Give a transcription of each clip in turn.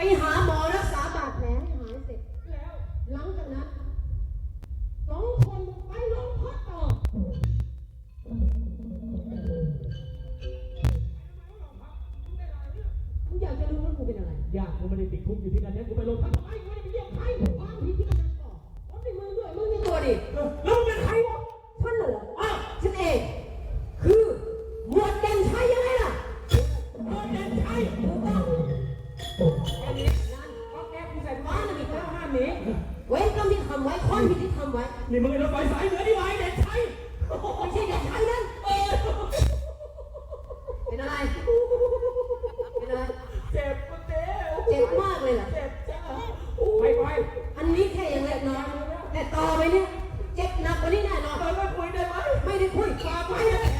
ไปหาหมอรักษา เจ็บมากเลยเหรอ เจ็บจ้าไปไปอันนี้แค่ยังเล็กน้อยแต่ต่อไปเนี่ยเจ็บหนักกว่านี้แน่นอนเราไม่คุยได้ไหมไม่ได้คุยพาไปไป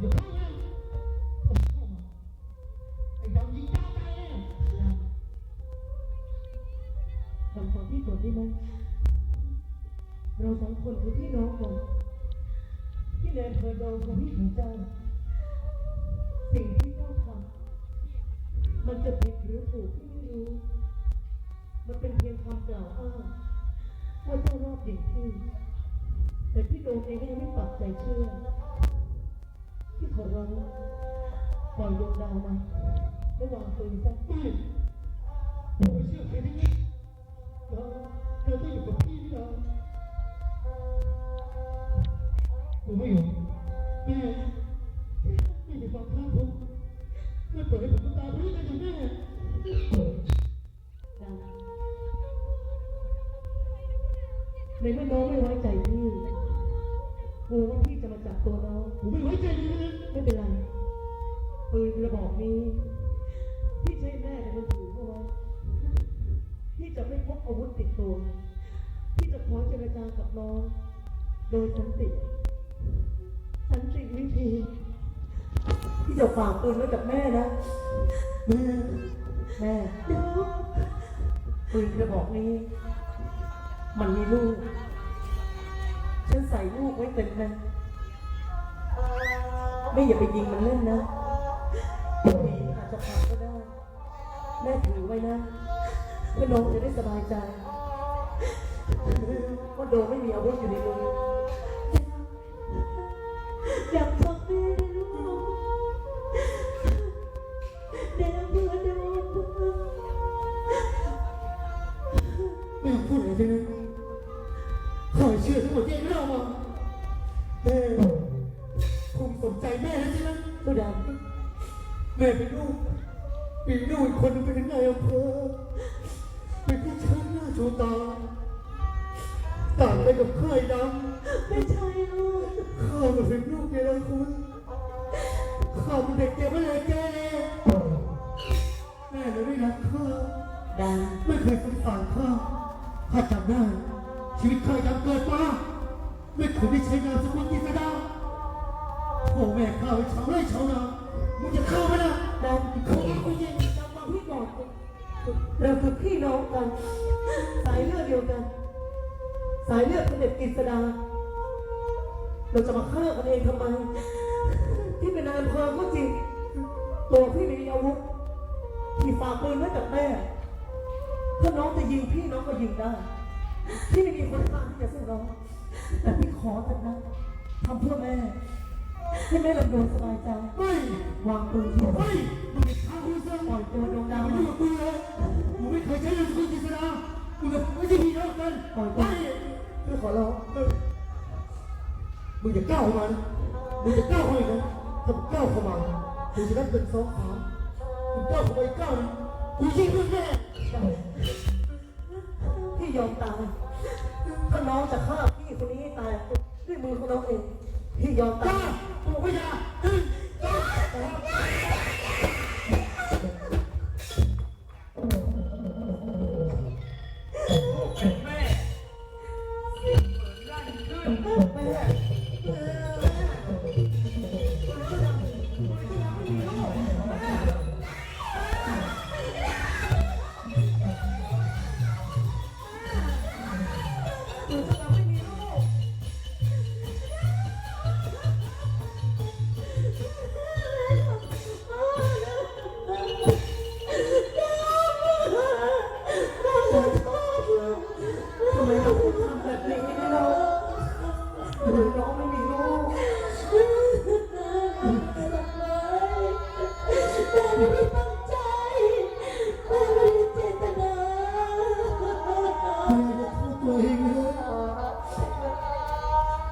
เข้ามาเข้ามไอ้ดำยิงตาตายแน่ทำความที่ก่อนได้ไหมเราสองคนคือพี่น้องกันที่แนนเคยโดนของพี่ของเจ้าสิ่งที่เจ้าทำมันจะผิดหรือถูกพี่ไม่รู้ มันเป็นเพียงคำกล่าวอ้างว่าเจ้ารอบหญิงพี่แต่พี่โดมเองก็ยังไม่ปักใจเชื่อ ขอร้องปล่อยดวงดาวมาระหว่างปืนสักไม่ผมไม่เชื่อใครทั้งนั้นเราเธอต้องอยู่กับพี่นะผมไม่ยู่แม่ไม่ไปฟังข้าผมไม่ปล่อยให้ผมตายไปด้วยกันกับแม่ในเมื่อน้องไม่ไว้ใจพี่กลัวว่าพี่จะมาจับตัวน้องผมไม่ไว้ใจเลย ปืนกระบอกนี้ พี่ใช้แม่เป็นคนถือเอาไว้พี่จะไม่พกอาวุธติดตัว พี่จะขอเจรจากับน้อง โดยสันติ สันติวิธีพี่จะฝากปืนไว้กับแม่นะแม่แม่ปืนกระบอกนี้ มันมีลูก ฉันใส่ลูกไว้เต็มเลยไม่อย่าไปยิงมันเล่นนะ ทางก็ได้ แม่ถือไว้นะเพื่อน้องจะได้สบายใจว่าโดไม่มีอาวุธอยู่ในมืออยากฟังแม่นะลูกเดี๋ยวเพื่อนโดนไม่ต้องพูดอะไรทั้งนั้นขอให้เชื่อทั้งหมดที่ไอ้เล่ามาแม่คงสนใจแม่แล้วใช่ไหมสุดาแม่เป็นลูก ไม่ใช่ลูกข้าก็เป็นลูกเยลคุณข้าเป็นเด็กเก็บไว้เลยแกแม่เลยไม่รักข้าดาไม่เคยสงสารข้าข้าจำได้ชีวิตข้ายังเกิดมาไม่เคยได้ใช้นามสกุลกิษดาพ่อแม่ข้าเป็นชาวไร่ชาวนามึงจะเข้าไหมนะดาเขาไม่ใช่จำฟังพี่ก่อนเราคือพี่น้องกัน สายเลือดเดียวกัน สายเลือดเป็นเด็กกฤษดา เราจะมาฆ่ากันเองทำไม ที่เป็นนายอำเภอก็จริง ตัวพี่ไม่มีอาวุธ พี่ฝากปืนไว้กับแม่ ถ้าน้องจะยิงพี่น้องก็ยิงได้ พี่ไม่มีคนฆ่าที่จะสู้น้อง แต่พี่ขอเถอะนะทำเพื่อแม่ ให้แม่ลำดวนสบายใจไม่วางปืนที่ไม่มึงจะฆ่ากูซะปล่อยตัวดวงอย่าดาวมายุ่งกับกูเลยมึงไม่เคยใช้นามสกุลกิษดามึงกับไม่ใช่พี่น้องกันไม่ไม่ขอร้อง มึงอย่าก้าวเข้ามานะมึงอย่าก้าวเข้ามาอีกนะถ้ามึงก้าวเข้ามามึงจะได้เป็นสองขามึงก้าวเข้าไปก้าวนึงกูยิงมึงแน่พี่ยอมตายถ้าน้องจะฆ่าพี่คนนี้ให้ตายด้วยมือของน้องเองพี่ยอมตายกูไม่ยาดึง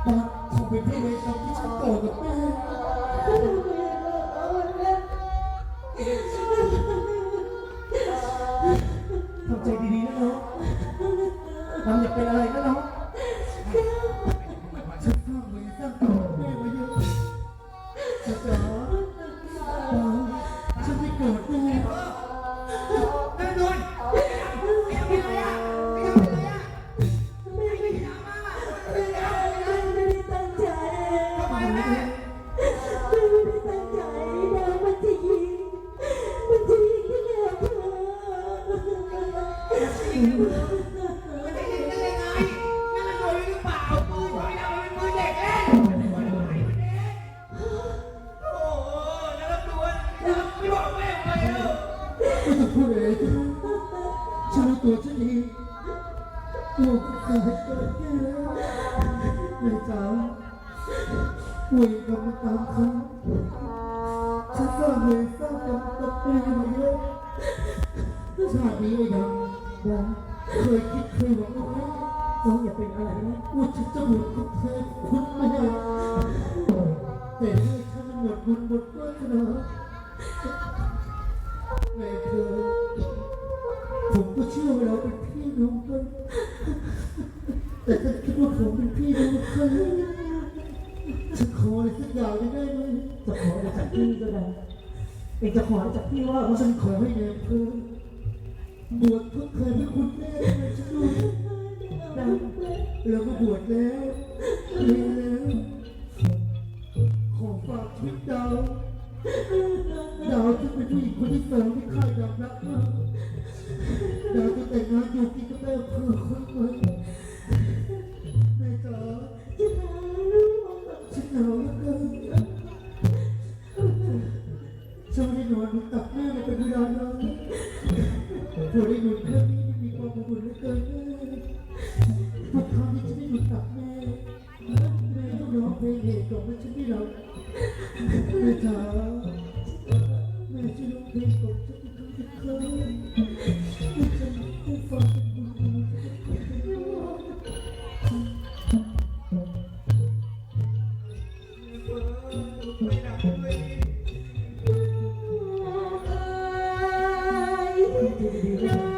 ปักคงเป็นพี่ในคำที่ฉันก่อกับแม่ทำใจดีๆนะน้องทำอย่าเป็นอะไรนะน้อง ชาตินี้ก็ยังยังเคยคิดเคยหวังเอาไว้น้องอย่าเป็นอะไรนะว่าฉันจะหมดคุณเธอคุณแม่แต่ให้ฉันหมดบุญหมดวาสนาแม่เธอผมก็เชื่อว่าเราเป็นพี่น้องกันแต่ฉันคิดว่าผมเป็นพี่น้องกันฉันขออะไรสักอย่างได้ไหมจะขออะไรจากพี่ก็ได้เองจะขอจากพี่ว่าฉันขอให้แม่เธอ บวชทดแทนให้คุณแม่เลยฉันด้วยนะแล้วก็บวชแล้วเรียนแล้ว ขอฝากชีวิตดาว ดาวจะเป็นผู้หญิงคนที่สองที่ข้ายากรักมากดาวจะแต่งงานอยู่กินกับแม่เพื่อคนใหม่ ไม่เห็นของฉันที่รักแม่จ๋าแม่จะร้องเพลงของฉันทุกครั้งจะให้งเป็ไม่ดัย Thank you.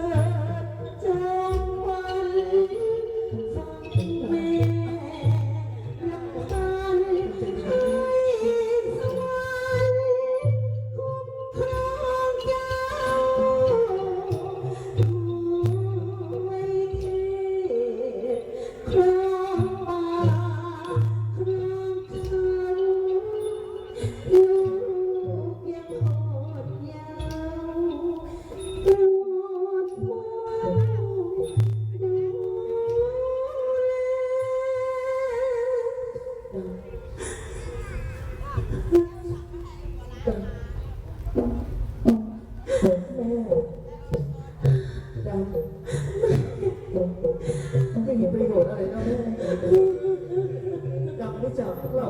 ดังปุ๊บปุ๊บปุ๊บไม่เห็นประโยชน์อะไรก็ไม่ไดังไม่จับพวกเรา